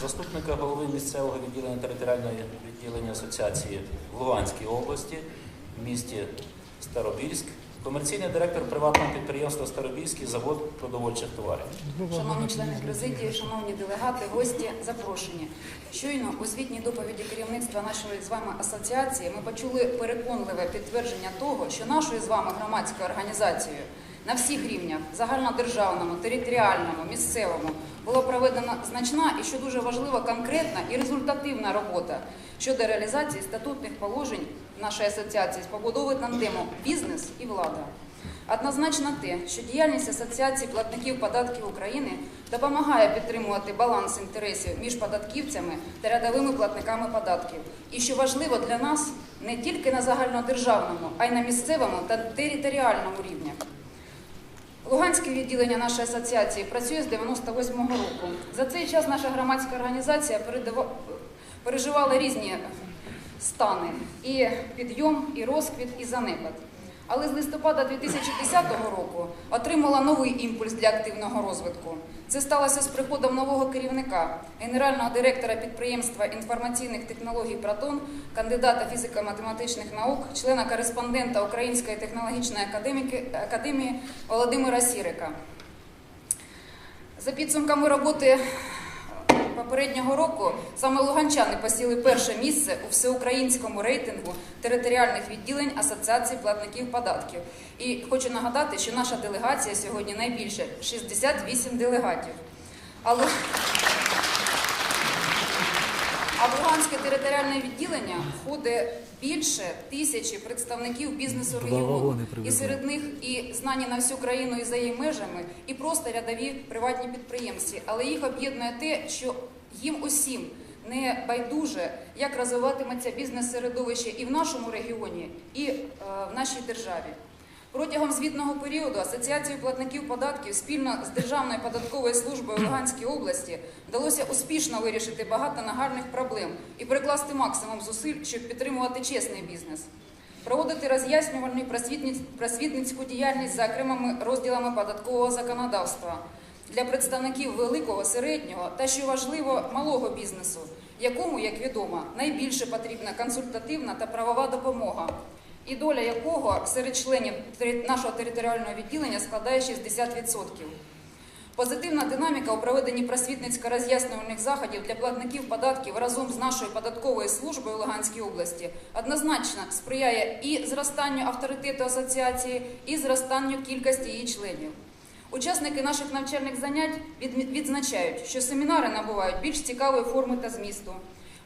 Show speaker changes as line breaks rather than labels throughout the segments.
заступника голови місцевого відділення територіального відділення асоціації в Луганській області в місті Старобільськ, комерційний директор приватного підприємства Старобільський завод продовольчих товарів.
Шановні члени президії, шановні делегати, гості, запрошені. Щойно у звітній доповіді керівництва нашої з вами асоціації ми почули переконливе підтвердження того, що нашою з вами громадською організацією на всіх рівнях загальнодержавному, територіальному, місцевому була проведена значна і що дуже важливо, конкретна і результативна робота щодо реалізації статутних положень нашої асоціації з побудови тандему бізнес і влада. Однозначно те, що діяльність Асоціації платників податків України допомагає підтримувати баланс інтересів між податківцями та рядовими платниками податків. І що важливо для нас не тільки на загальнодержавному, а й на місцевому та територіальному рівнях. Луганське відділення нашої асоціації працює з 98-го року. За цей час наша громадська організація переживала різні стани і підйом, і розквіт, і занепад. Але з листопада 2010 року отримала новий імпульс для активного розвитку. Це сталося з приходом нового керівника, генерального директора підприємства інформаційних технологій Протон, кандидата фізико-математичних наук, члена кореспондента Української технологічної академії Володимира Сірика. За підсумками роботи попереднього року саме луганчани посіли перше місце у всеукраїнському рейтингу територіальних відділень Асоціації платників податків. І хочу нагадати, що наша делегація сьогодні найбільше 68 делегатів. Але а в Луганське територіальне відділення входить більше тисячі представників бізнесу регіону. І серед них і знані на всю країну і за її межами, і просто рядові приватні підприємці. Але їх об'єднує те, що їм усім не байдуже, як розвиватиметься бізнес-середовище і в нашому регіоні, і е, в нашій державі. Протягом звітного періоду Асоціацією платників податків спільно з Державною податковою службою Луганської області вдалося успішно вирішити багато нагальних проблем і прикласти максимум зусиль, щоб підтримувати чесний бізнес. Проводити роз'яснювальну просвітницьку діяльність за окремими розділами податкового законодавства для представників великого, середнього та, що важливо, малого бізнесу, якому, як відомо, найбільше потрібна консультативна та правова допомога і доля якого серед членів нашого територіального відділення складає 60%. Позитивна динаміка у проведенні просвітницько-роз'яснювальних заходів для платників податків разом з нашою податковою службою в Луганській області однозначно сприяє і зростанню авторитету асоціації, і зростанню кількості її членів. Учасники наших навчальних занять відзначають, що семінари набувають більш цікавої форми та змісту.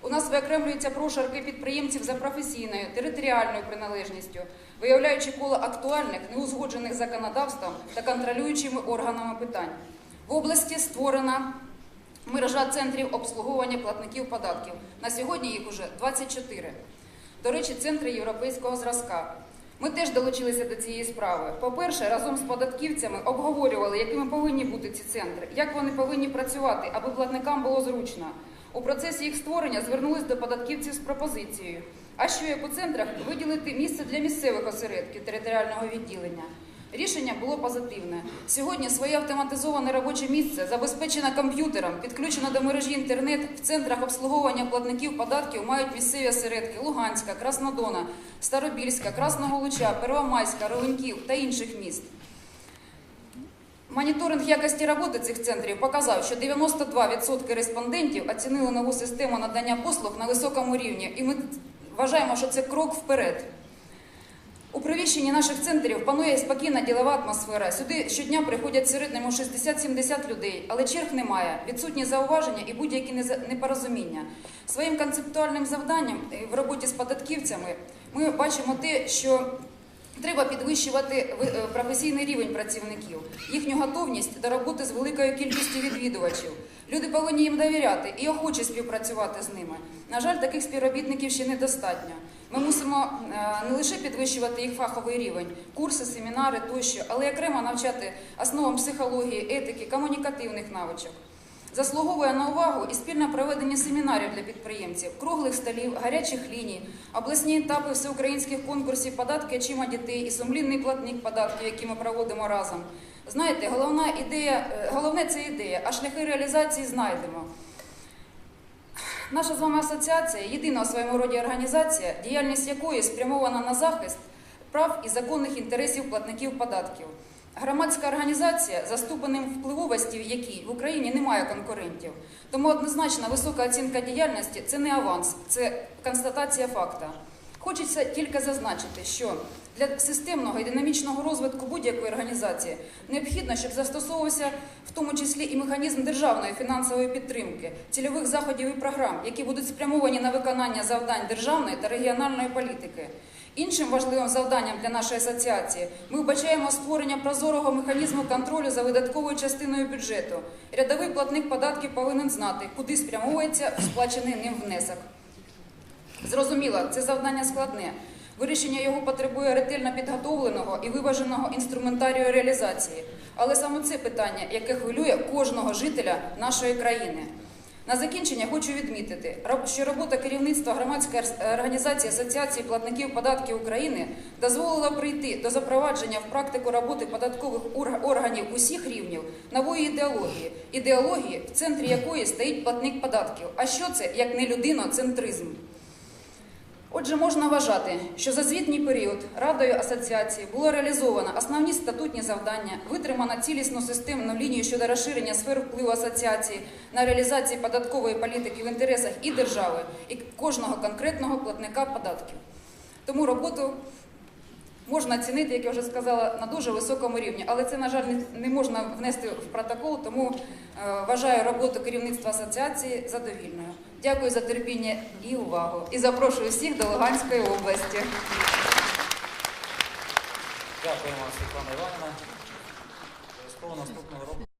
У нас виокремлюються прошарки підприємців за професійною, територіальною приналежністю, виявляючи коло актуальних, неузгоджених законодавством та контролюючими органами питань. В області створена мережа центрів обслуговування платників податків. На сьогодні їх уже 24. До речі, центри європейського зразка. Ми теж долучилися до цієї справи. По-перше, разом з податківцями обговорювали, якими повинні бути ці центри, як вони повинні працювати, аби платникам було зручно. У процесі їх створення звернулись до податківців з пропозицією. А що як у центрах виділити місце для місцевих осередків територіального відділення? Рішення було позитивне. Сьогодні своє автоматизоване робоче місце забезпечено комп'ютером, підключено до мережі інтернет в центрах обслуговування платників податків мають місцеві осередки Луганська, Краснодона, Старобільська, Красного Луча, Первомайська, Ровеньків та інших міст. Моніторинг якості роботи цих центрів показав, що 92% респондентів оцінили нову систему надання послуг на високому рівні, і ми вважаємо, що це крок вперед. У приміщенні наших центрів панує спокійна ділова атмосфера. Сюди щодня приходять в середньому 60-70 людей, але черг немає, відсутні зауваження і будь-які непорозуміння. Своїм концептуальним завданням е, в роботі з податківцями ми бачимо те, що Треба підвищувати ви- е, професійний рівень працівників, їхню готовність до роботи з великою кількістю відвідувачів. Люди повинні їм довіряти і охоче співпрацювати з ними. На жаль, таких співробітників ще недостатньо. Ми мусимо е, не лише підвищувати їх фаховий рівень, курси, семінари тощо, але й окремо навчати основам психології, етики, комунікативних навичок. Заслуговує на увагу і спільне проведення семінарів для підприємців, круглих столів, гарячих ліній, обласні етапи всеукраїнських конкурсів податки очима дітей і сумлінний платник податків, які ми проводимо разом. Знаєте, головна ідея, е, головне це ідея, а шляхи реалізації знайдемо. наша з вами асоціація єдина у своєму роді організація, діяльність якої спрямована на захист прав і законних інтересів платників податків. Громадська організація, за впливовості, в якій в Україні немає конкурентів. Тому однозначно висока оцінка діяльності це не аванс, це констатація факта. Хочеться тільки зазначити, що для системного і динамічного розвитку будь-якої організації необхідно, щоб застосовувався в тому числі і механізм державної фінансової підтримки, цільових заходів і програм, які будуть спрямовані на виконання завдань державної та регіональної політики. Іншим важливим завданням для нашої асоціації ми вбачаємо створення прозорого механізму контролю за видатковою частиною бюджету. Рядовий платник податків повинен знати, куди спрямовується сплачений ним внесок. Зрозуміло, це завдання складне. Вирішення його потребує ретельно підготовленого і виваженого інструментарію реалізації. Але саме це питання, яке хвилює кожного жителя нашої країни. На закінчення хочу відмітити, що робота керівництва громадської організації Асоціації платників податків України дозволила прийти до запровадження в практику роботи податкових орг- органів усіх рівнів нової ідеології, ідеології, в центрі якої стоїть платник податків. А що це як не людиноцентризм? Отже, можна вважати, що за звітній період Радою асоціації було реалізовано основні статутні завдання, витримано цілісну системну лінію щодо розширення сфер впливу асоціації на реалізації податкової політики в інтересах і держави, і кожного конкретного платника податків. Тому роботу можна оцінити, як я вже сказала, на дуже високому рівні, але це, на жаль, не- можна внести в протокол, тому е, вважаю роботу керівництва асоціації задовільною. Дякую за терпіння і увагу. І запрошую всіх до Луганської області.
Дякуємо, Світлана Іванівна. Обов'язково наступного року